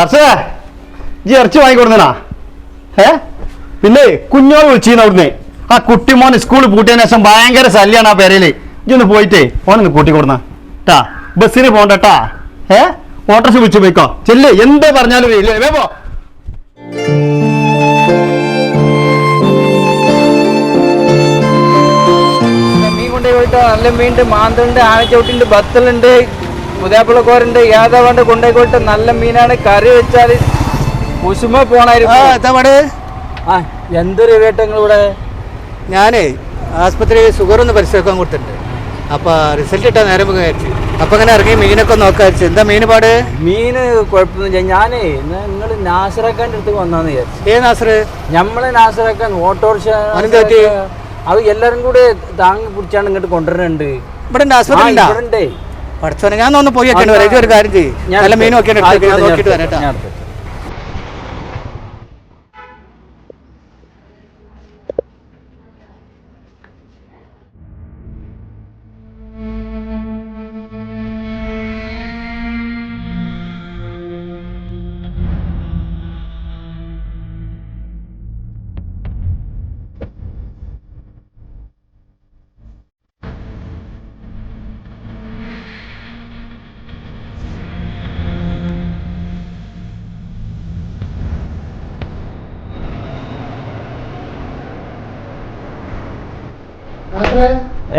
ഹർഷേ ഈ ഇറച്ചി വാങ്ങിക്കൊടുന്നാ ഏ? പിന്നെ കുഞ്ഞോട് വിളിച്ചിരുന്നു അവിടുന്ന്. ആ കുട്ടിമോൻ സ്കൂളിൽ പൂട്ടിയതിനു ശേഷം ഭയങ്കര ശല്യാണ് ആ പേരയിൽ. ഒന്ന് പോയിട്ടേ ഓനൊന്ന് കൂട്ടി കൊടുന്ന ട്ടാ ബസ്സിന് പോണ്ടട്ടാ ഏ? ഓട്ടോസ് വിളിച്ചു പോയിക്കോ. ചെല്ലേ എന്ത് പറഞ്ഞാലും ഇല്ലേ. വേ പോ. മീൻ കൊണ്ടുപോയി പോയിട്ട് നല്ല മീനുണ്ട് മാന്തുണ്ട് ആനച്ചവിട്ടുണ്ട് ബത്തലുണ്ട് മുതാപ്പിളക്കോരുണ്ട് ഏതാണ്ട് കൊണ്ടേക്കോട്ട് നല്ല മീനാണ്. കറി വെച്ചാൽ കുസുമ പോണായിരുന്നു. ആ എന്തൊരു വേട്ടങ്ങൾ ഇവിടെ? ഞാനേ ആസ്പത്രി ഷുഗർ ഒന്ന് പരിശോധിക്കാൻ കൊടുത്തിട്ടുണ്ട്. അപ്പോൾ റിസൾട്ട് ഇട്ടാൽ നേരം വിചാരിച്ചു. അപ്പൊ അങ്ങനെ ഇറങ്ങി മീനൊക്കെ നോക്കാച്ചു എന്താ മീൻ പാട്? മീന് കുഴപ്പമൊന്നുമില്ല. ഞാനേ നിങ്ങൾ നാസറക്കാന്റെ അടുത്ത് വന്നാന്ന് വിചാരിച്ചു. ഏ നാസർ നമ്മളെ നാസറക്കാൻ ഓട്ടോറിക്ഷ? അത് എല്ലാരും കൂടെ താങ്ങി പിടിച്ചാണ് ഇങ്ങോട്ട് കൊണ്ടുവരുന്നുണ്ട്. ഇവിടെ ഇവിടെ. പഠിച്ചോനെ ഞാൻ ഒന്ന് പോയി വെക്കേണ്ടി വരാം. ഒരു കാര്യം ചെയ്യും. നല്ല മീൻ ഒക്കെ നോക്കിയിട്ട് വരാം കേട്ടോ.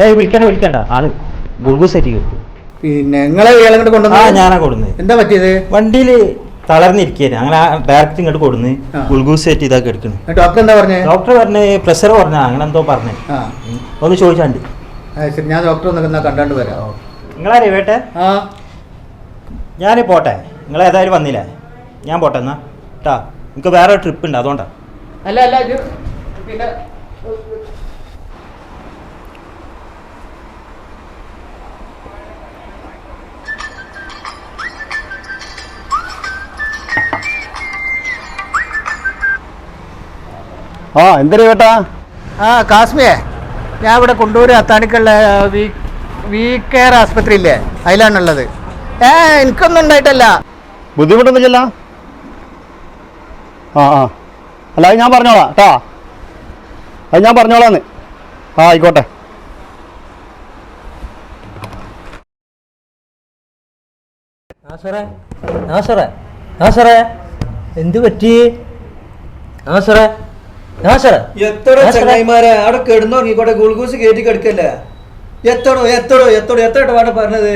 ഏയ് വിളിക്കണ്ട വിളിക്കണ്ട. ആൾ ഗുൾഗൂസ് കിട്ടും പിന്നെ നിങ്ങളെ ഇയാളെ ഇങ്ങോട്ട് ആ ഞാനാ കൊടുന്ന് എന്താ പറ്റിയത്? വണ്ടിയിൽ തളർന്നിരിക്കുകയാണ്. അങ്ങനെ ഡയറക്റ്റ് ഇങ്ങോട്ട് കൊടുന്ന് ഗുൾഗുസ് ആയിട്ട് ഇതാക്കി എടുക്കണം ഡോക്ടർ എന്താ പറഞ്ഞേ? ഡോക്ടർ പറഞ്ഞ് പ്രഷർ പറഞ്ഞ അങ്ങനെ എന്തോ പറഞ്ഞു. ഒന്ന് ചോദിച്ചാണ്ട്. ശരി. ഞാൻ ഡോക്ടർ ഒന്ന് കണ്ടാണ്ട് വരാം. നിങ്ങളാരേ വേട്ടെ? ആ. ഞാൻ പോട്ടെ. നിങ്ങൾ ഏതായാലും വന്നില്ല? ഞാൻ പോട്ടെ എന്നാ. കേട്ടാ എനിക്ക് വേറെ ട്രിപ്പ് ഉണ്ട്. അതുകൊണ്ടാ. അല്ല അല്ല പിന്നെ ആ എന്തൊരു കേട്ടാ ആ കാസ്മിയെ. ഞാൻ ഇവിടെ കൊണ്ടൂര് അത്താണിക്കുള്ള വി വി കെയർ ആസ്പത്രി ഇല്ലേ അതിലാണുള്ളത്. ഏ എനിക്കൊന്നും ഉണ്ടായിട്ടല്ല. ബുദ്ധിമുട്ടൊന്നും ചെല്ല ആ ആ. അല്ല അത് ഞാൻ പറഞ്ഞോളാം കേട്ടാ. അത് ഞാൻ പറഞ്ഞോളാന്ന്. ആ ആയിക്കോട്ടെ. എന്ത് പറ്റി? ആ നാസറേ. എത്തടോ നാസറേ. ചങ്ങായിമാരെ അവിടെ കിടന്നുറങ്ങിക്കോട്ടെ ഗ്ലൂക്കോസ് കയറ്റി കിടക്കല്ലേ? എത്തടോ എത്തടോ എത്തടോ എത്തട്ടോ വേണ്ട പറഞ്ഞത്.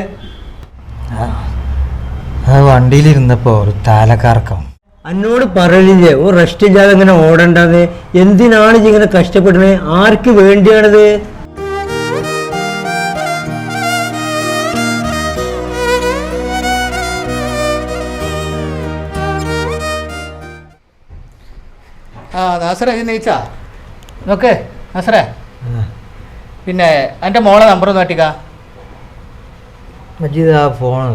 ആ വണ്ടിയിലിരുന്നപ്പോ ഒരു താലക്കറക്കം എന്നോട് പറയില്ലേ ഓ റെസ്റ്റ് ഇല്ലാതെ ഇങ്ങനെ ഓടണ്ടത്? എന്തിനാണ് ഇങ്ങനെ കഷ്ടപ്പെടുന്നത്? ആർക്ക് വേണ്ടിയാണത്? നാസറേ ഇത് നീച്ചാ? നോക്ക് നാസറെ. പിന്നെ എന്റെ മോളെ നമ്പർ ഒന്ന് കാട്ടിക്ക. മജീദ് ആ ഫോൺ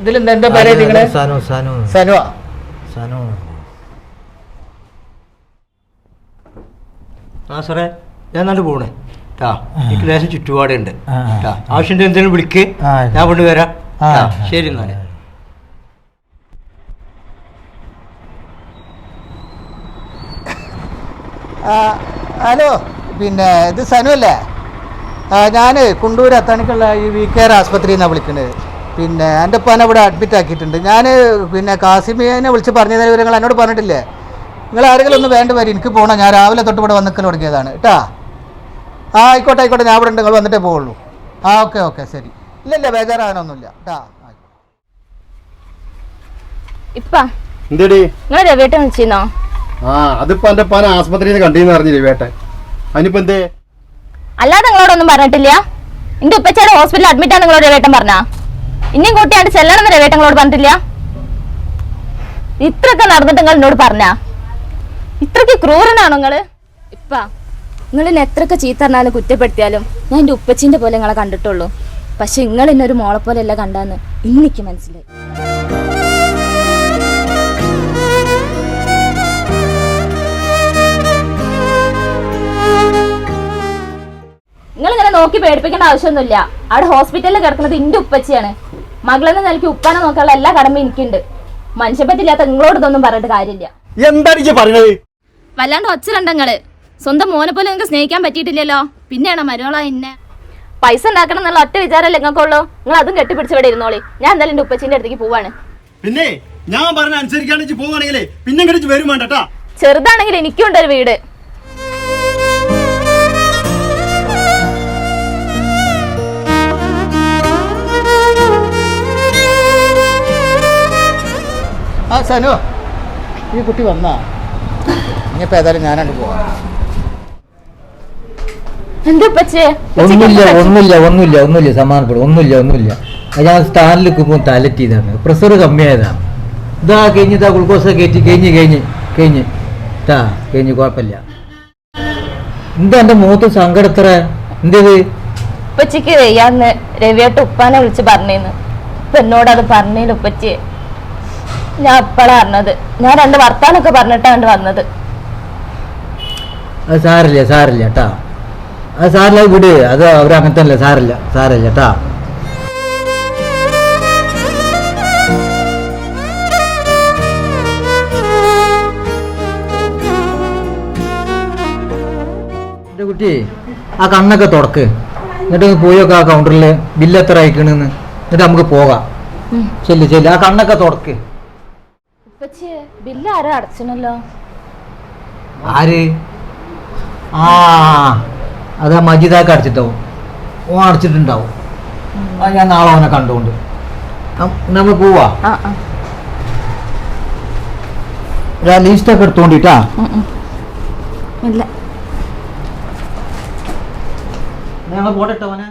ഇതിലെന്താ എന്താ പേര് നിങ്ങളെ? സനു സനു. സനു സനു. നാസറെ ഞാൻ നല്ല പോണേ. ട്ടാ എനിക്ക് ലേശം ചുറ്റുപാടുണ്ട്. ട്ടാ എന്തെങ്കിലും വിളിക്ക്. ഞാൻ കൊണ്ടുവരാം വരാം. ശരി എന്നാൽ ആ, ഹലോ പിന്നെ ഇത് സനു അല്ലേ? ഞാൻ കുണ്ടൂർ അത്താണിക്കുള്ള ഈ വി കെയർ ആസ്പത്രിയിൽ നിന്നാണ് വിളിക്കുന്നത്. പിന്നെ എന്റെ ഉപ്പാനെ ഇവിടെ അഡ്മിറ്റ് ആക്കിയിട്ടുണ്ട്. ഞാൻ പിന്നെ കാസിമിയെ വിളിച്ച് പറഞ്ഞതിന് വിവരങ്ങൾ എന്നോട് പറഞ്ഞിട്ടില്ലേ? നിങ്ങൾ ആരെങ്കിലും ഒന്ന് വേണ്ട വരും എനിക്ക് പോകണം ഞാൻ രാവിലെ തൊട്ട് ഇവിടെ വന്നിക്കൽ തുടങ്ങിയതാണ്. കേട്ടാ? ആ ആയിക്കോട്ടെ ആയിക്കോട്ടെ. ഞാൻ ഇവിടെ ഉണ്ട്. നിങ്ങൾ വന്നിട്ടേ പോവുള്ളൂ. ആ ഓക്കെ ഓക്കെ. ശരി. ഇല്ല ഇല്ല ബേജാറാകാനൊന്നുമില്ല. കേട്ടാ ഇപ്പ. എന്തേടി? നിങ്ങൾ വിളിച്ചിരുന്നോ ആ അതിപ്പോ എന്റെ പന ആസ്പത്രിയിൽ നിന്ന് കണ്ടീന്ന് അറിഞ്ഞില്ലേ വേട്ടെ അതിനിപ്പോ എന്തേ? അല്ലാതെ നിങ്ങളോടൊന്നും പറഞ്ഞിട്ടില്ല. എന്റെ ഉപ്പച്ചയുടെ ഹോസ്പിറ്റലിൽ അഡ്മിറ്റ് ആണ് നിങ്ങളോട് രവേട്ടൻ പറഞ്ഞ? ഇനിയും കൂട്ടിയാണ്ട് ചെല്ലണമെന്ന് രവേട്ടൻ നിങ്ങളോട് പറഞ്ഞിട്ടില്ല? ഇത്രയൊക്കെ നടന്നിട്ട് നിങ്ങൾ എന്നോട് പറഞ്ഞ? ഇത്രയ്ക്ക് ക്രൂരനാണോ നിങ്ങൾ? ഇപ്പ നിങ്ങൾ എന്നെ എത്രയൊക്കെ ചീത്ത പറഞ്ഞാലും കുറ്റപ്പെടുത്തിയാലും ഞാൻ എന്റെ ഉപ്പച്ചിന്റെ പോലെ നിങ്ങളെ കണ്ടിട്ടുള്ളൂ. പക്ഷെ നിങ്ങൾ എന്നെ ഒരു മോളെ പോലെ അല്ല കണ്ടാന്ന് ഇന്നെനിക്ക് മനസ്സിലായി. നോക്കി പേടിപ്പിക്കേണ്ട ആവശ്യമൊന്നുമില്ല. അവിടെ ഹോസ്പിറ്റലിൽ കിടക്കുന്നത് എന്റെ ഉപ്പച്ചിയാണ്. മകളെന്ന് നിലയ്ക്ക് ഉപ്പാനെ നോക്കാനുള്ള എല്ലാ കടമയും എനിക്കുണ്ട്. മനുഷ്യപ്പറ്റില്ലാത്ത നിങ്ങളോട് ഇതൊന്നും പറഞ്ഞിട്ട് കാര്യമില്ല. എന്താണ് പറഞ്ഞത് വല്ലാണ്ട് ഒച്ചരണ്ടങ്ങൾ സ്വന്തം മോനെ പോലെ നിങ്ങൾക്ക് സ്നേഹിക്കാൻ പറ്റിയിട്ടില്ലല്ലോ? പിന്നെയാണ് മരുമോളോ എന്നെ പൈസ ഉണ്ടാക്കണം എന്നുള്ള ഒറ്റ വിചാരമല്ലേ നിങ്ങൾക്കുള്ളൂ? നിങ്ങൾ അതും കെട്ടിപ്പിടിച്ച് ഇവിടെ ഇരുന്നോളി. ഞാൻ എന്തായാലും എന്റെ ഉപ്പച്ചിന്റെ അടുത്തേക്ക് പോവാണ്. പിന്നെ ഞാൻ പറഞ്ഞ അനുസരിക്കാണെങ്കിൽ പോവാണെങ്കിൽ പോവാണെങ്കിലേ പിന്നെ വരും വേണ്ട ചെറുതാണെങ്കിൽ എനിക്കും ഉണ്ടൊരു വീട്. ആ സനു. ഈ കുട്ടി വന്നാ. ഇനിയിപ്പോൾ ഏതായാലും ഞാനാണ് പോവാം. ഒന്നുമില്ല ഒന്നുമില്ല ഒന്നുമില്ല ഒന്നുമില്ല സമാധാനപ്പെടും ഒന്നുമില്ല ഒന്നുമില്ല. ഞാൻ സ്ഥാനിൽ നിൽക്കുമ്പോൾ തലറ്റ് ചെയ്താണ് പ്രഷർ കമ്മിയായതാണ്. ഇതാ കഴിഞ്ഞ് ഇതാ ഗ്ലൂക്കോസ് കയറ്റി കഴിഞ്ഞ് കഴിഞ്ഞ് കഴിഞ്ഞ്. താ കഴിഞ്ഞ് കുഴപ്പമില്ല. എന്താ എന്റെ മുഖത്ത് സങ്കടത്ര എന്തേത്? ഉപ്പച്ചിക്ക് വയ്യാന്ന് രവിയായിട്ട് ഉപ്പാനെ വിളിച്ച് പറഞ്ഞേന്ന്. എന്നോട് അത് പറഞ്ഞില്ല ഉപ്പച്ചി. ഞാൻ അപ്പഴാ അറിഞ്ഞത്. ഞാൻ രണ്ട് വർത്താനൊക്കെ പറഞ്ഞിട്ടാണ് വന്നത്. അത് സാറില്ല സാരില്ല കേട്ടാ അത് സാറില്ല വിട്. അത് അവർ അങ്ങനെ തന്നെ സാറില്ല സാറില്ല കേട്ടാ കുട്ടി ആ കണ്ണൊക്കെ തുടക്ക്. എന്നിട്ട് പോയി പോയൊക്കെ ആ കൗണ്ടറിൽ ബില്ല് എത്ര അയക്കണെന്ന്. എന്നിട്ട് നമുക്ക് പോകാം. ചെല്ലു ചെല്ലു. ആ കണ്ണൊക്കെ തുടക്ക്. ബില്ല് ആരോ അടച്ചണല്ലോ? ആര്? ആ അത് മജിദാക്ക് അടച്ചിട്ടാവും ഓ അടച്ചിട്ടുണ്ടാവും. ആ ഞാൻ നാളെ അവനെ കണ്ടുകൊണ്ട് നമ്മൾ പോവാ? ലിസ്റ്റൊക്കെ എടുത്തോണ്ടിട്ടാ? ഇല്ല. ഞങ്ങൾ പോട്ടെ അവനെ?